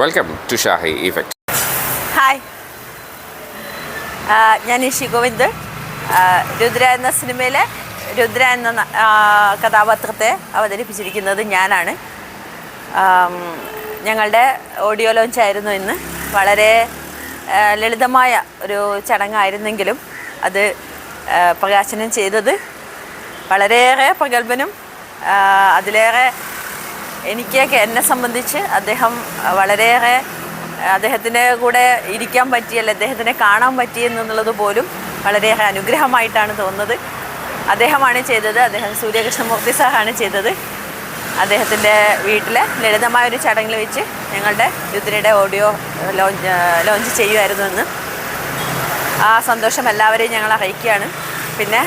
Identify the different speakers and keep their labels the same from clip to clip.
Speaker 1: Welcome to Shahi effect
Speaker 2: hi ഞാൻ ഇഷി ഗോവിന്ദ്. രുദ്ര എന്ന സിനിമയിലെ രുദ്ര എന്ന കഥാപാത്രത്തെ അവതരിപ്പിച്ചിരിക്കുന്നത് ഞാനാണ്. ഞങ്ങളുടെ ഓഡിയോ ലോഞ്ച് ആയിരുന്നു ഇന്ന്. വളരെ ലളിതമായ ഒരു ചടങ്ങായിരുന്നെങ്കിലും അത് പ്രകാശനം ചെയ്തത്. വളരെയേറെ പ്രഗത്ഭനും അതിലേറെ എനിക്കൊക്കെ എന്നെ സംബന്ധിച്ച് അദ്ദേഹം വളരെയേറെ അദ്ദേഹത്തിന്റെ കൂടെ ഇരിക്കാൻ പറ്റിയല്ല അദ്ദേഹത്തിനെ കാണാൻ പറ്റി എന്നുള്ളത് പോലും വളരെയേറെ അനുഗ്രഹമായിട്ടാണ് തോന്നുന്നത്. അദ്ദേഹമാണ് ചെയ്തത് അദ്ദേഹം സൂര്യകൃഷ്ണമൂർത്തി സാറാണ് ചെയ്തത്. അദ്ദേഹത്തിന്റെ വീട്ടിലെ ലളിതമായ ഒരു ചടങ്ങിൽ വെച്ച് ഞങ്ങളുടെ രുദ്രയുടെ ഓഡിയോ ലോഞ്ച് ലോഞ്ച് ചെയ്യുമായിരുന്നു എന്ന് ആ സന്തോഷം എല്ലാവരെയും ഞങ്ങൾ അറിയിക്കുകയാണ്. പിന്നെ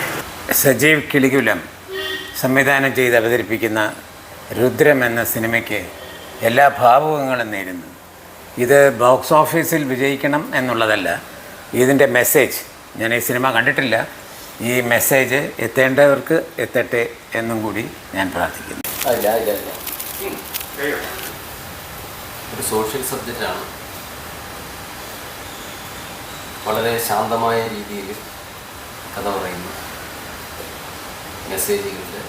Speaker 3: സജീവ് കിളികുലം സംവിധാനം ചെയ്ത് അവതരിപ്പിക്കുന്ന രുദ്രം എന്ന സിനിമയ്ക്ക് എല്ലാ ഭാവുകങ്ങളും നേരുന്നു. ഇത് ബോക്സ് ഓഫീസിൽ വിജയിക്കണം എന്നുള്ളതല്ല ഇതിന്റെ മെസ്സേജ്. ഞാൻ ഈ സിനിമ കണ്ടിട്ടില്ല. ഈ മെസ്സേജ് എത്തേണ്ടവർക്ക് എത്തട്ടെ എന്നും കൂടി ഞാൻ പ്രാർത്ഥിക്കുന്നു.
Speaker 4: അല്ല അല്ല ഇല്ല ഒരു സോഷ്യൽ സബ്ജക്റ്റാണ്. വളരെ ശാന്തമായ രീതിയിൽ കഥ പറയുന്നു. മെസ്സേജുകളുണ്ട്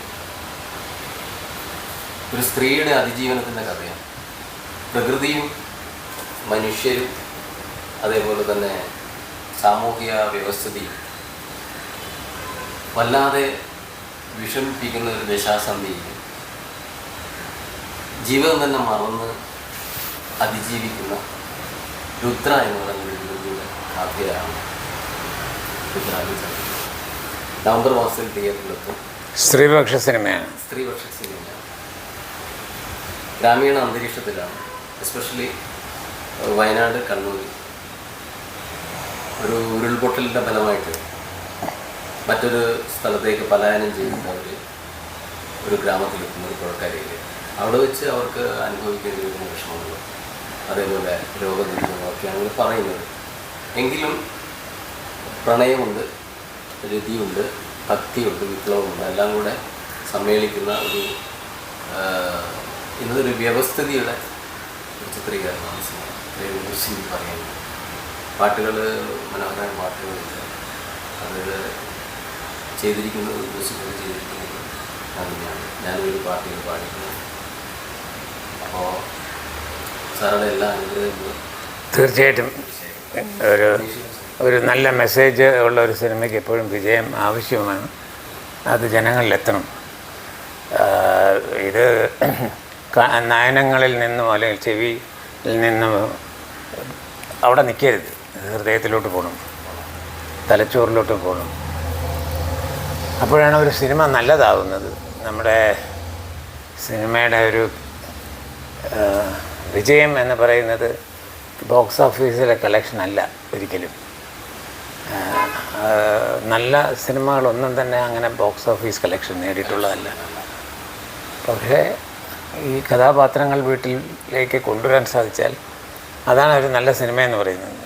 Speaker 4: ഒരു സ്ത്രീയുടെ അതിജീവനത്തിന്റെ കഥയാണ്. പ്രകൃതിയും മനുഷ്യരും അതേപോലെ തന്നെ സാമൂഹിക വ്യവസ്ഥിതിയും വല്ലാതെ വിഷമിപ്പിക്കുന്ന ഒരു ദശാസന്ധിയിൽ ജീവിതം തന്നെ മറന്ന് അതിജീവിക്കുന്ന രുദ്ര എന്ന് പറയുന്ന ഒരു യുവതിയുടെ കഥയാണ് രുദ്ര എന്ന് പറയുന്നത്. നവംബർ മാസത്തിൽ തിയേറ്ററിലെത്തും.
Speaker 3: സ്ത്രീപക്ഷ സിനിമയാണ്.
Speaker 4: സ്ത്രീപക്ഷ സിനിമയാണ്. ഗ്രാമീണ അന്തരീക്ഷത്തിലാണ്. എസ്പെഷ്യലി വയനാട് കണ്ണൂർ ഒരു ഉരുൾപൊട്ടലിന്റെ ഫലമായിട്ട് മറ്റൊരു സ്ഥലത്തേക്ക് പലായനം ചെയ്യുന്ന അവർ ഒരു ഗ്രാമത്തിലെത്തുന്ന ഒരു പുഴക്കാരിയിൽ അവിടെ വെച്ച് അവർക്ക് അനുഭവിക്കേണ്ടി വരുന്ന വിഷമങ്ങൾ അതേപോലെ രോഗദുരിതങ്ങളൊക്കെയാണ് അവർ പറയുന്നത്. എങ്കിലും പ്രണയമുണ്ട് രതിയുണ്ട് ഭക്തിയുണ്ട് വിപ്ലവമുണ്ട്. എല്ലാം കൂടെ സമ്മേളിക്കുന്ന ഒരു ആ, ഇന്നതൊരു വ്യവസ്ഥിതിയുടെ ഒരു ചിത്രീകരണമാണ് സിനിമ. പറയുന്നത്. പാട്ടുകൾ മനോഹരമായ പാട്ടുകളുണ്ട് അത് ചെയ്തിരിക്കുന്നത് മ്യൂസിക്കൽ ചെയ്തിരിക്കുന്നത് അങ്ങനെയാണ് ഞാനും ഒരു പാട്ടുകൾ പാടിക്കുന്നത് അപ്പോൾ സാറുടെ എല്ലാ അനുഗ്രഹങ്ങളും
Speaker 3: തീർച്ചയായിട്ടും. ഒരു ഒരു നല്ല മെസ്സേജ് ഉള്ള ഒരു സിനിമയ്ക്ക് എപ്പോഴും വിജയം ആവശ്യമാണ്. അത് ജനങ്ങളിലെത്തണം. ഇത് നയനങ്ങളിൽ നിന്നും അല്ലെങ്കിൽ ചെവിയിൽ നിന്നും അവിടെ നിൽക്കരുത്. ഹൃദയത്തിലോട്ട് പോകണം. തലച്ചോറിലോട്ട് പോകണം. അപ്പോഴാണ് ഒരു സിനിമ നല്ലതാവുന്നത്. നമ്മുടെ സിനിമയുടെ ഒരു വിജയം എന്ന് പറയുന്നത് ബോക്സ് ഓഫീസിലെ കളക്ഷൻ അല്ല ഒരിക്കലും. നല്ല സിനിമകളൊന്നും തന്നെ അങ്ങനെ ബോക്സ് ഓഫീസ് കളക്ഷൻ നേടിയിട്ടുള്ളതല്ല. പക്ഷേ ഈ കഥാപാത്രങ്ങൾ വീട്ടിലേക്ക് കൊണ്ടുവരാൻ സാധിച്ചാൽ അതാണ് ഒരു നല്ല സിനിമ എന്ന് പറയുന്നത്.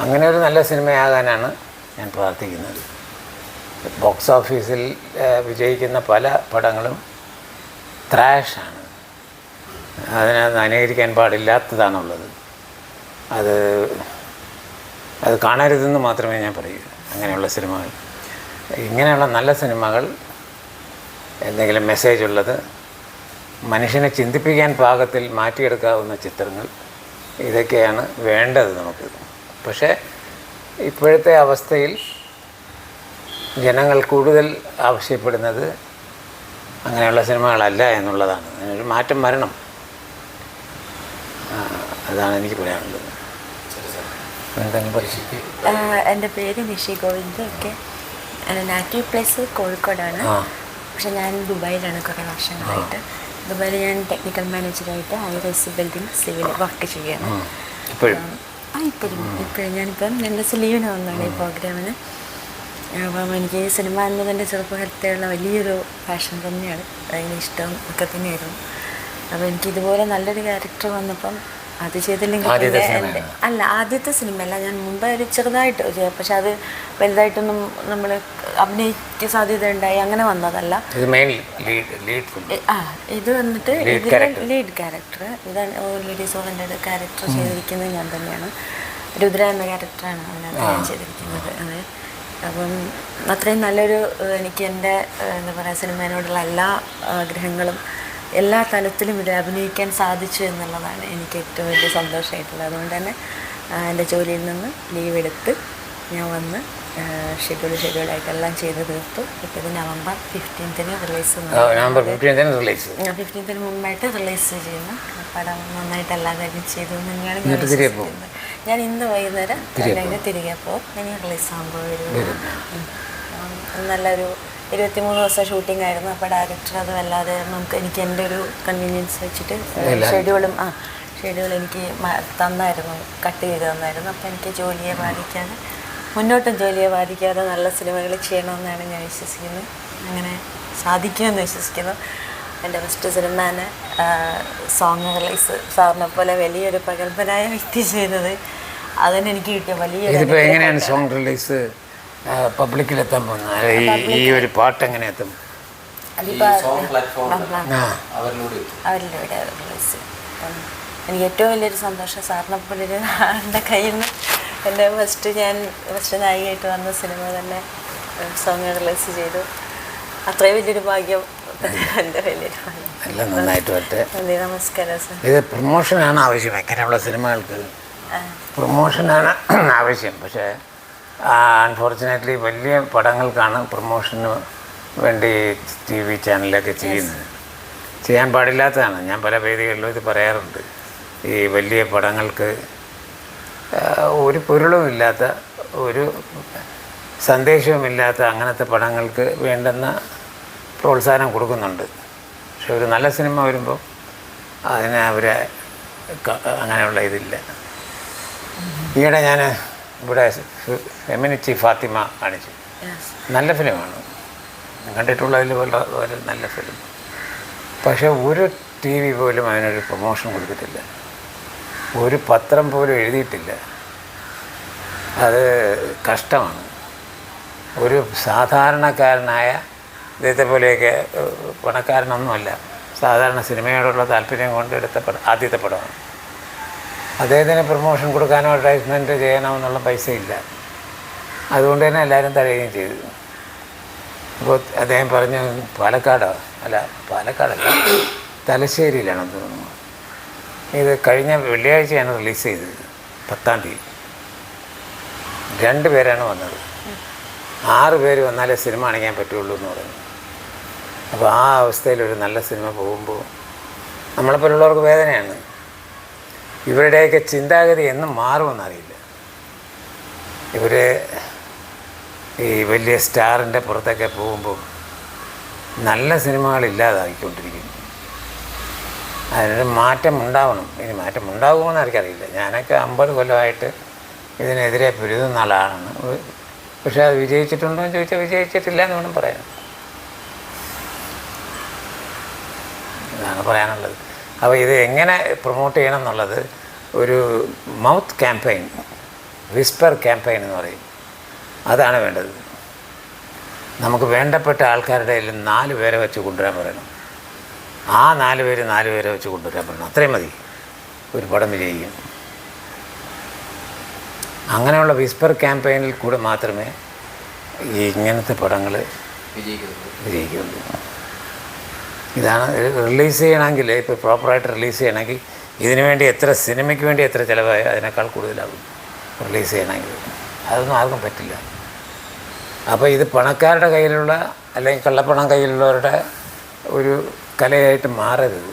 Speaker 3: അങ്ങനെ ഒരു നല്ല സിനിമയാകാനാണ് ഞാൻ പ്രാർത്ഥിക്കുന്നത്. ബോക്സ് ഓഫീസിൽ വിജയിക്കുന്ന പല പടങ്ങളും ത്രാഷാണ്. അതിനകത്ത് അനുകരിക്കാൻ പാടില്ലാത്തതാണുള്ളത്. അത് അത് കാണരുതെന്ന് മാത്രമേ ഞാൻ പറയൂ. അങ്ങനെയുള്ള സിനിമകൾ. ഇങ്ങനെയുള്ള നല്ല സിനിമകൾ എന്തെങ്കിലും മെസ്സേജ് ഉള്ളത് മനുഷ്യനെ ചിന്തിപ്പിക്കാൻ പാകത്തിൽ മാറ്റിയെടുക്കാവുന്ന ചിത്രങ്ങൾ ഇതൊക്കെയാണ് വേണ്ടത് നമുക്ക്. പക്ഷേ ഇപ്പോഴത്തെ അവസ്ഥയിൽ ജനങ്ങൾ കൂടുതൽ ആവശ്യപ്പെടുന്നത് അങ്ങനെയുള്ള സിനിമകളല്ല എന്നുള്ളതാണ്. അതിനൊരു മാറ്റം വരണം. അതാണ് എനിക്ക് പറയാനുള്ളത്.
Speaker 2: എന്റെ പേര് നിഷി ഗോവിന്ദ് ഒക്കെ. നാറ്റീവ് പ്ലേസ് കോഴിക്കോടാണ്. പക്ഷെ ഞാൻ ദുബായിലാണ് കുറേ വർഷങ്ങളായിട്ട്. ദുബായിൽ ഞാൻ technical മാനേജറായിട്ട് high rise building civil work ചെയ്യാണ്
Speaker 3: ഇപ്പോഴും?
Speaker 2: ആ ഇപ്പോഴും ഇപ്പോഴും. ഞാനിപ്പം രണ്ട് ദിവസം ലീവിന് വന്നതാണ് ഈ പ്രോഗ്രാമിന് അപ്പം എനിക്ക് സിനിമ എന്നത് എന്റെ ചെറുപ്പകാലത്തെയുള്ള വലിയൊരു പാഷൻ തന്നെയാണ്. അതിന് ഇഷ്ടം ഒക്കെ തന്നെയായിരുന്നു. അപ്പോൾ എനിക്ക് ഇതുപോലെ നല്ലൊരു ക്യാരക്ടർ വന്നപ്പം
Speaker 5: അത് ചെയ്തില്ലെങ്കിൽ
Speaker 3: ആദ്യത്തെ
Speaker 5: സിനിമ അല്ല ആദ്യത്തെ സിനിമയല്ല ഞാൻ മുമ്പ് ഒരു ചെറുതായിട്ട് പക്ഷെ അത് വലുതായിട്ടൊന്നും നമ്മൾ അഭിനയിക്ക സാധ്യത ഉണ്ടായി അങ്ങനെ വന്നതല്ല.
Speaker 3: ഇത്
Speaker 5: ആ ഇത് വന്നിട്ട് ലീഡ് ക്യാരക്ടർ ഇതാണ് ലേഡീസ് ഓവന്റെ ക്യാരക്ടർ ചെയ്തിരിക്കുന്നത് ഞാൻ തന്നെയാണ്. രുദ്ര എന്ന ക്യാരക്ടറാണ് അതിനകത്ത് ഞാൻ ചെയ്തിരിക്കുന്നത്. അതെ. അപ്പം അത്രയും നല്ലൊരു എനിക്ക് എന്റെ എന്താ പറയുക സിനിമേനോടുള്ള എല്ലാ ആഗ്രഹങ്ങളും എല്ലാ തലത്തിലും ഇവിടെ അഭിനയിക്കാൻ സാധിച്ചു എന്നുള്ളതാണ് എനിക്ക് ഏറ്റവും വലിയ സന്തോഷമായിട്ടുള്ളത്. അതുകൊണ്ട് തന്നെ എന്റെ ജോലിയിൽ നിന്ന് ലീവ് എടുത്ത് ഞാൻ വന്ന് ഷെഡ്യൂൾ ഷെഡ്യൂളായിട്ട് എല്ലാം ചെയ്ത് തീർത്തു. ഇപ്പോൾ ഇത് നവംബർ ഫിഫ്റ്റീൻത്തിന് റിലീസ്
Speaker 3: നവംബർ ഫിഫ്റ്റീൻത്തിന് റിലീസ്
Speaker 5: ഫിഫ്റ്റീൻത്തിന് മുമ്പായിട്ട് റിലീസ് ചെയ്യുന്നു. പടം നന്നായിട്ട് എല്ലാ കാര്യം ചെയ്തു തന്നെയാണ് ഞാൻ. ഞാൻ ഇന്ന് വൈകുന്നേരം തിരികെ പോകും ഇനി റിലീസ് ആകുമ്പോൾ ഒരു. നല്ലൊരു ഇരുപത്തിമൂന്ന് ദിവസം ഷൂട്ടിംഗ് ആയിരുന്നു. അപ്പോൾ ഡയറക്ടർ അത് വല്ലാതെ നമുക്ക് എനിക്ക് എന്റെ ഒരു കൺവീനിയൻസ് വെച്ചിട്ട് ഷെഡ്യൂളും ആ ഷെഡ്യൂൾ എനിക്ക് തന്നായിരുന്നു. കട്ട് ചെയ്ത് തന്നായിരുന്നു. അപ്പോൾ എനിക്ക് ജോലിയെ ബാധിക്കാതെ മുന്നോട്ടും ജോലിയെ ബാധിക്കാതെ നല്ല സിനിമകൾ ചെയ്യണമെന്നാണ് ഞാൻ വിശ്വസിക്കുന്നത്. അങ്ങനെ സാധിക്കുമെന്ന് വിശ്വസിക്കുന്നു. എന്റെ ഫസ്റ്റ് സിനിമാന് സോങ് റിലീസ് സാറിനെ പോലെ വലിയൊരു പ്രഗത്ഭനായ വ്യക്തി ചെയ്തത്. അതന്നെ എനിക്ക് കിട്ടിയ.
Speaker 3: എങ്ങനെയാണ് സോങ് റിലീസ് പബ്ലിക്കിലെത്താൻ പോകുന്നത് അല്ല, ഈ ഈ ഒരു പാട്ട് എങ്ങനെ എത്തും.
Speaker 4: അവരിലൂടെ
Speaker 5: എനിക്ക് ഏറ്റവും വലിയൊരു സന്തോഷം സാറിനെ പോലൊരു ആളുടെ കയ്യിൽ നിന്ന് എന്റെ ഫസ്റ്റ് ഞാൻ ഫസ്റ്റ് നായികയായിട്ട് വന്ന സിനിമ തന്നെ സോങ് റിലീസ് ചെയ്തു. അത്രയും വലിയൊരു ഭാഗ്യം എന്റെ വലിയൊരു ഭാഗ്യം
Speaker 3: എല്ലാം നന്നായിട്ട് വരട്ടെ.
Speaker 5: നന്ദി നമസ്കാരം സാർ.
Speaker 3: ഇത് പ്രൊമോഷനാണ് ആവശ്യം. എങ്ങനെയുള്ള സിനിമകൾക്ക്? പ്രൊമോഷനാണ് ആവശ്യം. പക്ഷേ അൺഫോർച്ചുനേറ്റ്ലി വലിയ പടങ്ങൾക്കാണ് പ്രൊമോഷന് വേണ്ടി ടി വി ചാനലൊക്കെ ചെയ്യുന്നത്. ചെയ്യാൻ പാടില്ലാത്തതാണ്. ഞാൻ പല വേദികളിലും ഇത് പറയാറുണ്ട്. ഈ വലിയ പടങ്ങൾക്ക് ഒരു പൊരുളുമില്ലാത്ത ഒരു സന്ദേശവുമില്ലാത്ത അങ്ങനത്തെ പടങ്ങൾക്ക് വേണ്ടുന്ന പ്രോത്സാഹനം കൊടുക്കുന്നുണ്ട്. പക്ഷെ ഒരു നല്ല സിനിമ വരുമ്പോൾ അതിനെ അവരെ അങ്ങനെയുള്ള ഇതില്ല. ഈയിടെ ഞാൻ ഇവിടെ ഫെമിനിറ്റി ഫാത്തിമ കാണിച്ചു. നല്ല ഫിലിമാണ്. കണ്ടിട്ടുള്ളതിൽ വളരെ ഒരു നല്ല ഫിലിം. പക്ഷേ ഒരു ടി വി പോലും അതിനൊരു പ്രൊമോഷൻ കൊടുത്തിട്ടില്ല ഒരു പത്രം പോലും എഴുതിയിട്ടില്ല. അത് കഷ്ടമാണ്. ഒരു സാധാരണക്കാരനായ ഇദ്ദേഹത്തെ പോലെയൊക്കെ പണക്കാരനൊന്നുമല്ല. സാധാരണ സിനിമയോടുള്ള താല്പര്യം കൊണ്ട് എടുത്ത പടം ആദ്യത്തെ പടമാണ്. അദ്ദേഹത്തിന് പ്രൊമോഷൻ കൊടുക്കാനോ അഡ്വർടൈസ്മെന്റ് ചെയ്യാനോ എന്നുള്ള പൈസ ഇല്ല അതുകൊണ്ട് തന്നെ എല്ലാവരും തടയുകയും ചെയ്തു. അപ്പോൾ അദ്ദേഹം പറഞ്ഞു പാലക്കാടോ? അല്ല പാലക്കാടല്ല തലശ്ശേരിയിലാണെന്ന് തോന്നുന്നു. ഇത് കഴിഞ്ഞ വെള്ളിയാഴ്ചയാണ് റിലീസ് ചെയ്തത് പത്താം തീയതി. രണ്ട് പേരാണ് വന്നത്. ആറ് പേര് വന്നാലേ സിനിമ അണിയാൻ പറ്റുള്ളൂ എന്ന് പറഞ്ഞു. അപ്പോൾ ആ അവസ്ഥയിൽ ഒരു നല്ല സിനിമ പോകുമ്പോൾ നമ്മളെപ്പോലുള്ളവർക്ക് വേദനയാണ്. ഇവരുടെയൊക്കെ ചിന്താഗതി എന്നും മാറുമെന്നറിയില്ല ഇവർ ഈ വലിയ സ്റ്റാറിന്റെ പുറത്തൊക്കെ പോകുമ്പോൾ നല്ല സിനിമകൾ ഇല്ലാതാക്കിക്കൊണ്ടിരിക്കുന്നു അതിനൊരു മാറ്റം ഉണ്ടാവണം. ഇനി മാറ്റം ഉണ്ടാകുമെന്ന് എനിക്കറിയില്ല. ഞാനൊക്കെ അമ്പത് കൊല്ലമായിട്ട് ഇതിനെതിരെ പൊരുതുന്ന ആളാണ്. പക്ഷേ അത് വിജയിച്ചിട്ടുണ്ടോ എന്ന് ചോദിച്ചാൽ വിജയിച്ചിട്ടില്ല എന്ന് വേണം പറയാൻ. ഇതാണ് പറയാനുള്ളത്. അപ്പോൾ ഇത് എങ്ങനെ പ്രൊമോട്ട് ചെയ്യണം എന്നുള്ളത് ഒരു മൗത്ത് ക്യാമ്പയിൻ വിസ്പർ ക്യാമ്പയിൻ എന്ന് പറയും. അതാണ് വേണ്ടത്. നമുക്ക് വേണ്ടപ്പെട്ട ആൾക്കാരുടെ കയ്യിൽ നാല് പേരെ വെച്ച് കൊണ്ടുവരാൻ പറയണം. ആ നാല് പേര് നാല് പേരെ വെച്ച് കൊണ്ടുവരാൻ പറയണം. അത്രയും മതി. ഒരു പടം വിജയിക്കും അങ്ങനെയുള്ള വിസ്പർ ക്യാമ്പയിനിൽ കൂടെ മാത്രമേ ഈ ഇങ്ങനത്തെ പടങ്ങൾ വിജയിക്കുന്നുള്ളൂ ഇതാണ് റിലീസ് ചെയ്യണമെങ്കിൽ ഇപ്പോൾ പ്രോപ്പറായിട്ട് റിലീസ് ചെയ്യണമെങ്കിൽ ഇതിനു വേണ്ടി എത്ര സിനിമയ്ക്ക് വേണ്ടി എത്ര ചിലവായോ അതിനേക്കാൾ കൂടുതലാകും റിലീസ് ചെയ്യണമെങ്കിൽ. അതൊന്നും ആർക്കും പറ്റില്ല. അപ്പോൾ ഇത് പണക്കാരുടെ കയ്യിലുള്ള അല്ലെങ്കിൽ കള്ളപ്പണം കയ്യിലുള്ളവരുടെ ഒരു കലയായിട്ട് മാറരുത്.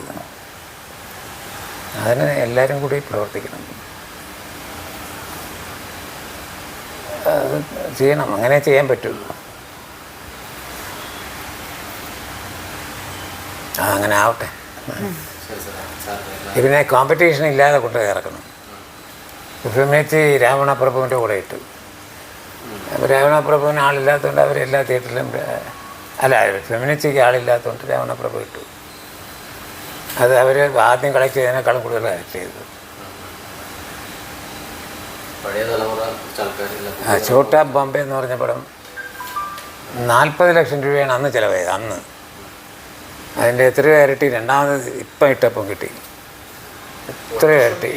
Speaker 3: അതിന് എല്ലാവരും കൂടി പ്രവർത്തിക്കണം. ചെയ്യണം. അങ്ങനെ ചെയ്യാൻ പറ്റുള്ളൂ. ആ അങ്ങനെ ആവട്ടെ ഇതിനെ കോമ്പറ്റീഷൻ ഇല്ലാതെ കൊണ്ട് ഇറക്കണം ഫിമിനിറ്റി രാവണ പ്രഭുവിന്റെ കൂടെ ഇട്ടു. അപ്പോൾ രാവണ പ്രഭുവിന് ആളില്ലാത്തതുകൊണ്ട് അവർ എല്ലാ തിയേറ്ററിലും അല്ല ഫെമിനിറ്റിക്ക് ആളില്ലാത്തതുകൊണ്ട് രാവണ പ്രഭു ഇട്ടു. അത് അവർ ആദ്യം കളക്ട് ചെയ്തതിനേക്കാളും കൂടുതൽ കളക്ട് ചെയ്തു ചോട്ടാ ബോംബെ എന്ന് പറഞ്ഞ പടം നാൽപ്പത് ലക്ഷം രൂപയാണ് അന്ന് ചിലവായത് അന്ന്. അതിന്റെ എത്ര ഇരട്ടി രണ്ടാമത് ഇപ്പം ഇട്ടപ്പം കിട്ടി. എത്രയോ ഇരട്ടി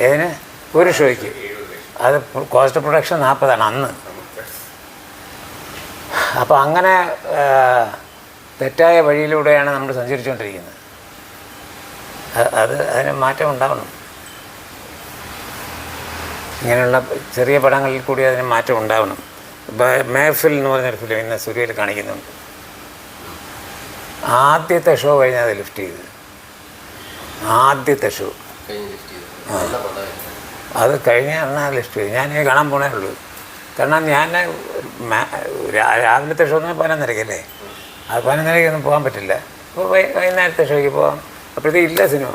Speaker 3: ഏതിന്? ഒരു ഷോയ്ക്ക്. അത് കോസ്റ്റ് പ്രൊഡക്ഷൻ നാൽപ്പതാണ് അന്ന്. അപ്പോൾ അങ്ങനെ തെറ്റായ വഴിയിലൂടെയാണ് നമ്മൾ സഞ്ചരിച്ചുകൊണ്ടിരിക്കുന്നത്. അത് അതിന് മാറ്റം ഉണ്ടാവണം. ഇങ്ങനെയുള്ള ചെറിയ പടങ്ങളിൽ കൂടി അതിന് മാറ്റം ഉണ്ടാവണം. മേഫിൽ എന്ന് പറഞ്ഞൊരു ഫിലിം ഇന്ന് സൂര്യയിൽ കാണിക്കുന്നുണ്ട്. ആദ്യത്തെ ഷോ കഴിഞ്ഞാൽ അത് ലിഫ്റ്റ് ചെയ്ത്. ആദ്യത്തെ ഷോ
Speaker 4: അത് ലിഫ്റ്റ്
Speaker 3: അത് കഴിഞ്ഞാണ് ലിസ്റ്റ് ചെയ്ത്? ഞാൻ കാണാൻ പോണേ ഉള്ളൂ. കാരണം ഞാൻ രാവിലത്തെ ഷോ എന്ന് പതിനൊന്നരക്കല്ലേ അത് പതിനൊന്നരക്കൊന്നും പോകാൻ പറ്റില്ല. അപ്പോൾ വൈകുന്നേരത്തെ ഷോയ്ക്ക് പോകാം അപ്പോഴത്തേക്ക് ഇല്ല സിനിമ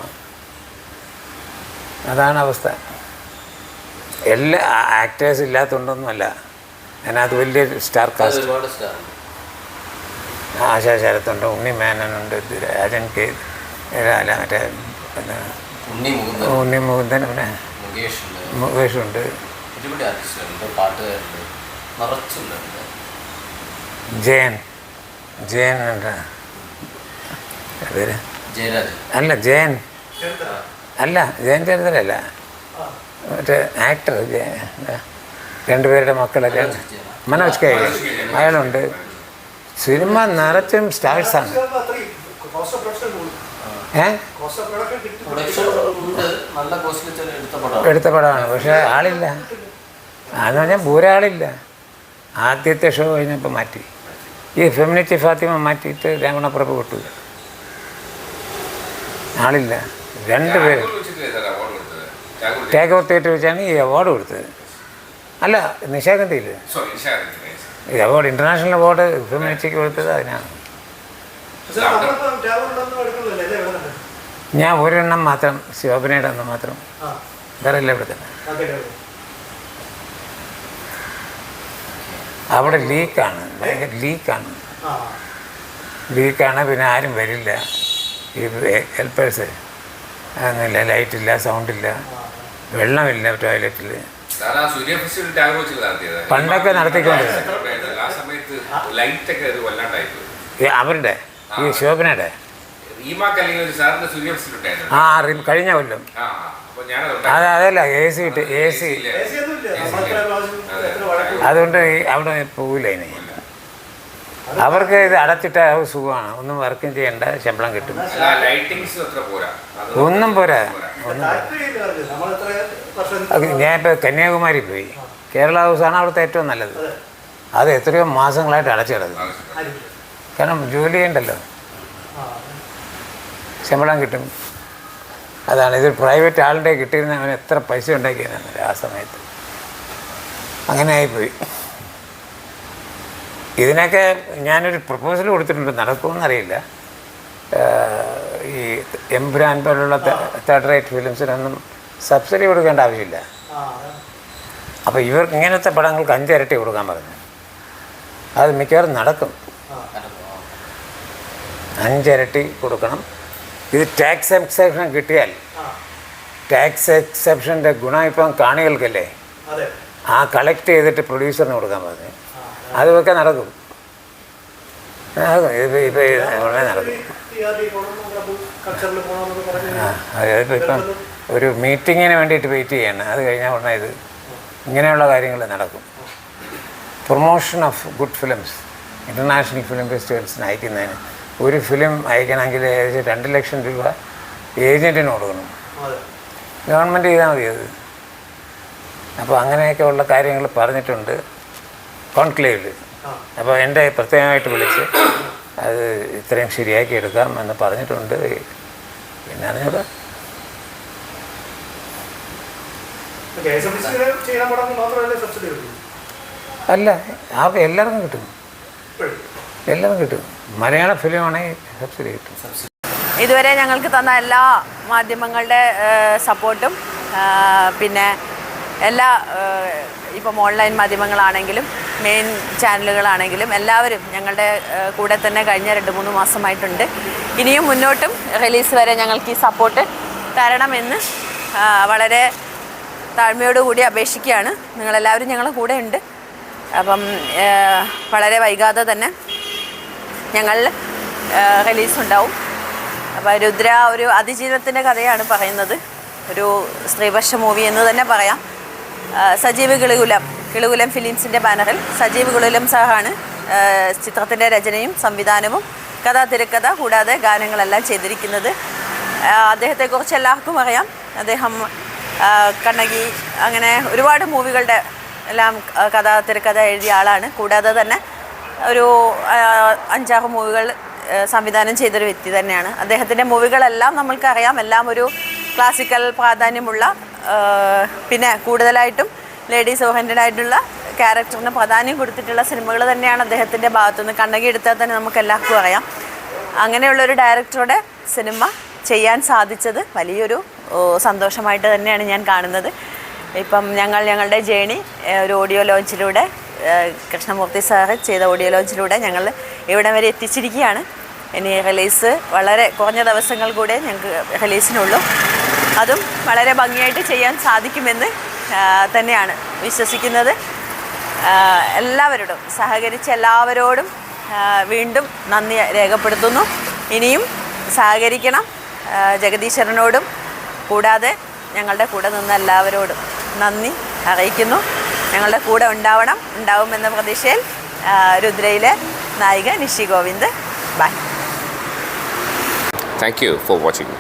Speaker 3: അതാണ് അവസ്ഥ. എല്ലാ ആക്ടേഴ്സ് ഇല്ലാത്തതുകൊണ്ടൊന്നുമല്ല. അതിനകത്ത് വലിയ സ്റ്റാർ കാസ്റ്റ് ആശാ ശരത്തുണ്ട് ഉണ്ണി മേനനുണ്ട് രാജൻ കെ അല്ല മറ്റേ പിന്നെ
Speaker 4: ഉണ്ണി മുകുന്ദൻ
Speaker 3: പിന്നെ മുകേഷുണ്ട്. ജയൻ ജയൻ ഉണ്ട്. പേര്? അല്ല ജയൻ. അല്ല ജയൻ ചരിത്രല്ല മറ്റേ ആക്ടർ രണ്ടുപേരുടെ മക്കളൊക്കെ. മനോജ് കെ. അയാളുണ്ട്. സിനിമ നിറച്ചും സ്റ്റാർസാണ്
Speaker 4: ആണ്. എടുത്ത പടമാണ്.
Speaker 3: പക്ഷെ ആളില്ല. അതെന്ന് പറഞ്ഞാൽ പൂരാളില്ല ആദ്യത്തെ ഷോ കഴിഞ്ഞപ്പോൾ മാറ്റി. ഈ ഫെമിനിറ്റി ഫാത്തിമ മാറ്റിയിട്ട് രമണപ്രഭു വിട്ടു ആളില്ല. രണ്ട് പേര്. ടേക്ക് ഓഫ് തിയേറ്റർ വെച്ചാണ് ഈ അവാർഡ് കൊടുത്തത്. അല്ല നിശാഗന്ധിയിൽ ഈ അവാർഡ് ഇന്റർനാഷണൽ അവാർഡ് ഫെമിനിറ്റിക്ക് കൊടുത്തത് അതിനാണ്. ഞാൻ ഒരെണ്ണം മാത്രം ശോഭനയുടെ ഒന്ന് മാത്രം. വേറെ ഇല്ല ഇവിടെ തന്നെ. അവിടെ ലീക്കാണ്. ഭയങ്കര ലീക്കാണ്. ലീക്കാണ് പിന്നെ ആരും വരില്ല. ഈ ഹെൽപ്പേഴ്സ് അങ്ങനെ ലൈറ്റില്ല സൗണ്ടില്ല വെള്ളമില്ല ടോയ്ലറ്റിൽ പണ്ടൊക്കെ ഈ അവരുടെ? ഈ ശോഭനയുടെ? ആ റി- കഴിഞ്ഞ കൊല്ലം. അത് അതല്ല എ സി ഇട്ട് എ സി അതുകൊണ്ട് അവിടെ പോവില്ല ഇനി. അവർക്ക് ഇത് അടച്ചിട്ട സുഖമാണ്. ഒന്നും വർക്കും ചെയ്യണ്ട ശമ്പളം കിട്ടും. ഒന്നും പോരാ. ഒന്നും ഞാൻ ഇപ്പോൾ കന്യാകുമാരി പോയി. കേരള ഹൗസാണ് അവിടുത്തെ ഏറ്റവും നല്ലത്. അത്. എത്രയോ മാസങ്ങളായിട്ട് അടച്ചു കിടക്കും കാരണം ജോലി ചെയ്യണ്ടല്ലോ. ശമ്പളം കിട്ടും. അതാണ്. ഇത് പ്രൈവറ്റ് ആളുടെ കിട്ടിയിരുന്ന അവൻ എത്ര പൈസ ഉണ്ടാക്കിയതാണ് ആ സമയത്ത്. അങ്ങനെ ആയിപ്പോയി. ഇതിനൊക്കെ ഞാനൊരു പ്രപ്പോസൽ കൊടുത്തിട്ടുണ്ട്. നടക്കുമെന്നറിയില്ല. ഈ എംബ്രാൻ പോലുള്ള തേർഡ് റേറ്റ് ഫിലിംസിനൊന്നും സബ്സിഡി കൊടുക്കേണ്ട ആവശ്യമില്ല. അപ്പോൾ ഇവർക്ക് ഇങ്ങനത്തെ പടങ്ങൾക്ക് അഞ്ചിരട്ടി കൊടുക്കാൻ പറഞ്ഞു. അത് മിക്കവാറും നടക്കും. അഞ്ചിരട്ടി കൊടുക്കണം. ഇത് ടാക്സ് എക്സെപ്ഷൻ കിട്ടിയാൽ ടാക്സ് എക്സെപ്ഷന്റെ ഗുണം ഇപ്പം കാണികൾക്കല്ലേ? ആ കളക്ട് ചെയ്തിട്ട് പ്രൊഡ്യൂസറിന് കൊടുക്കാൻ പറഞ്ഞു. അതൊക്കെ നടക്കും. നടക്കും. ഇത് ഇപ്പോൾ ഉടനെ നടക്കും ആ അതിപ്പോൾ ഇപ്പം ഒരു മീറ്റിങ്ങിന് വേണ്ടിയിട്ട് വെയിറ്റ് ചെയ്യണം. അത് കഴിഞ്ഞാൽ ഉടനെ ഇത് ഇങ്ങനെയുള്ള കാര്യങ്ങൾ നടക്കും. Promotion of good films international film ഫെസ്റ്റിവൽസിന് അയക്കുന്നതിന് ഒരു ഫിലിം അയക്കണമെങ്കിൽ ഏകദേശം രണ്ട് ലക്ഷം രൂപ ഏജന്റിന് കൊടുക്കണം. ഗവൺമെന്റ് ചെയ്താൽ മതി അത്. അപ്പോൾ അങ്ങനെയൊക്കെ ഉള്ള കാര്യങ്ങൾ പറഞ്ഞിട്ടുണ്ട്. കോൺക്ലേവിൽ അപ്പോൾ എന്റെ പ്രത്യേകമായിട്ട് വിളിച്ച് അത് ഇത്രയും ശരിയാക്കി എടുക്കാം എന്ന് പറഞ്ഞിട്ടുണ്ട്. പിന്നെ
Speaker 6: കിട്ടും
Speaker 3: അല്ല ആ എല്ലാവർക്കും കിട്ടും. എല്ലാവർക്കും കിട്ടും. മലയാള ഫിലിമാണെങ്കിൽ സബ്സിഡി കിട്ടും
Speaker 2: ഇതുവരെ ഞങ്ങൾക്ക് തന്ന എല്ലാ മാധ്യമങ്ങളുടെ സപ്പോർട്ടും പിന്നെ എല്ലാ ഇപ്പം ഓൺലൈൻ മാധ്യമങ്ങളാണെങ്കിലും മെയിൻ ചാനലുകളാണെങ്കിലും എല്ലാവരും ഞങ്ങളുടെ കൂടെ തന്നെ കഴിഞ്ഞ രണ്ട് മൂന്ന് മാസമായിട്ടുണ്ട്. ഇനിയും മുന്നോട്ടും റിലീസ് വരെ ഞങ്ങൾക്ക് ഈ സപ്പോർട്ട് തരണമെന്ന് വളരെ താഴ്മയോടുകൂടി അപേക്ഷിക്കുകയാണ്. നിങ്ങളെല്ലാവരും ഞങ്ങളുടെ കൂടെ ഉണ്ട്. അപ്പം വളരെ വൈകാതെ തന്നെ ഞങ്ങൾ റിലീസ് ഉണ്ടാവും അപ്പോൾ രുദ്ര ഒരു അതിജീവനത്തിന്റെ കഥയാണ് പറയുന്നത്. ഒരു സ്ത്രീപക്ഷ മൂവി എന്ന് തന്നെ പറയാം. സജീവ് കിളികുലം കിളികുലം ഫിലിംസിന്റെ ബാനറിൽ സജീവ് കിളികുലം സാഹാണ് ചിത്രത്തിന്റെ രചനയും സംവിധാനവും കഥാ തിരക്കഥ കൂടാതെ ഗാനങ്ങളെല്ലാം ചെയ്തിരിക്കുന്നത്. അദ്ദേഹത്തെക്കുറിച്ച് എല്ലാവർക്കും അറിയാം. അദ്ദേഹം കണ്ണകി അങ്ങനെ ഒരുപാട് മൂവികളുടെ എല്ലാം കഥാ കഥ തിരക്കഥ എഴുതിയ ആളാണ്. കൂടാതെ തന്നെ ഒരു അഞ്ചാറ് മൂവികൾ സംവിധാനം ചെയ്തൊരു വ്യക്തി തന്നെയാണ്. അദ്ദേഹത്തിന്റെ മൂവികളെല്ലാം നമ്മൾക്കറിയാം. എല്ലാം ഒരു ക്ലാസിക്കൽ പ്രാധാന്യമുള്ള പിന്നെ കൂടുതലായിട്ടും ലേഡീസ് ഓറിയന്റഡ് ആയിട്ടുള്ള ക്യാരക്ടറിന് പ്രാധാന്യം കൊടുത്തിട്ടുള്ള സിനിമകൾ തന്നെയാണ് അദ്ദേഹത്തിന്റെ ഭാഗത്തുനിന്ന്. കണ്ണകി എടുത്താൽ തന്നെ നമുക്ക് എല്ലാവർക്കും അറിയാം. അങ്ങനെയുള്ള ഒരു ഡയറക്ടറുടെ സിനിമ ചെയ്യാൻ സാധിച്ചത് വലിയൊരു സന്തോഷമായിട്ട് തന്നെയാണ് ഞാൻ കാണുന്നത്. ഇപ്പം ഞങ്ങൾ ഞങ്ങളുടെ ജേണി ഒരു ഓഡിയോ ലോഞ്ചിലൂടെ കൃഷ്ണമൂർത്തി സാറ് ചെയ്ത ഓഡിയോ ലോഞ്ചിലൂടെ ഞങ്ങൾ ഇവിടെ വരെ എത്തിച്ചിരിക്കുകയാണ്. ഇനി റിലീസ് വളരെ കുറഞ്ഞ ദിവസങ്ങൾ കൂടെ ഞങ്ങൾക്ക് റിലീസിനുള്ളൂ അതും വളരെ ഭംഗിയായിട്ട് ചെയ്യാൻ സാധിക്കുമെന്ന് തന്നെയാണ് വിശ്വസിക്കുന്നത്. എല്ലാവരോടും സഹകരിച്ച എല്ലാവരോടും വീണ്ടും നന്ദി രേഖപ്പെടുത്തുന്നു. ഇനിയും സഹകരിക്കണം ജഗദീശ്വരനോടും. കൂടാതെ ഞങ്ങളുടെ കൂടെ നിന്ന എല്ലാവരോടും നന്ദി അറിയിക്കുന്നു. ഞങ്ങളുടെ കൂടെ ഉണ്ടാവണം ഉണ്ടാവുമെന്ന പ്രതീക്ഷയിൽ രുദ്രയിലെ നായിക Nishi Govind. Bye
Speaker 1: thank you for watching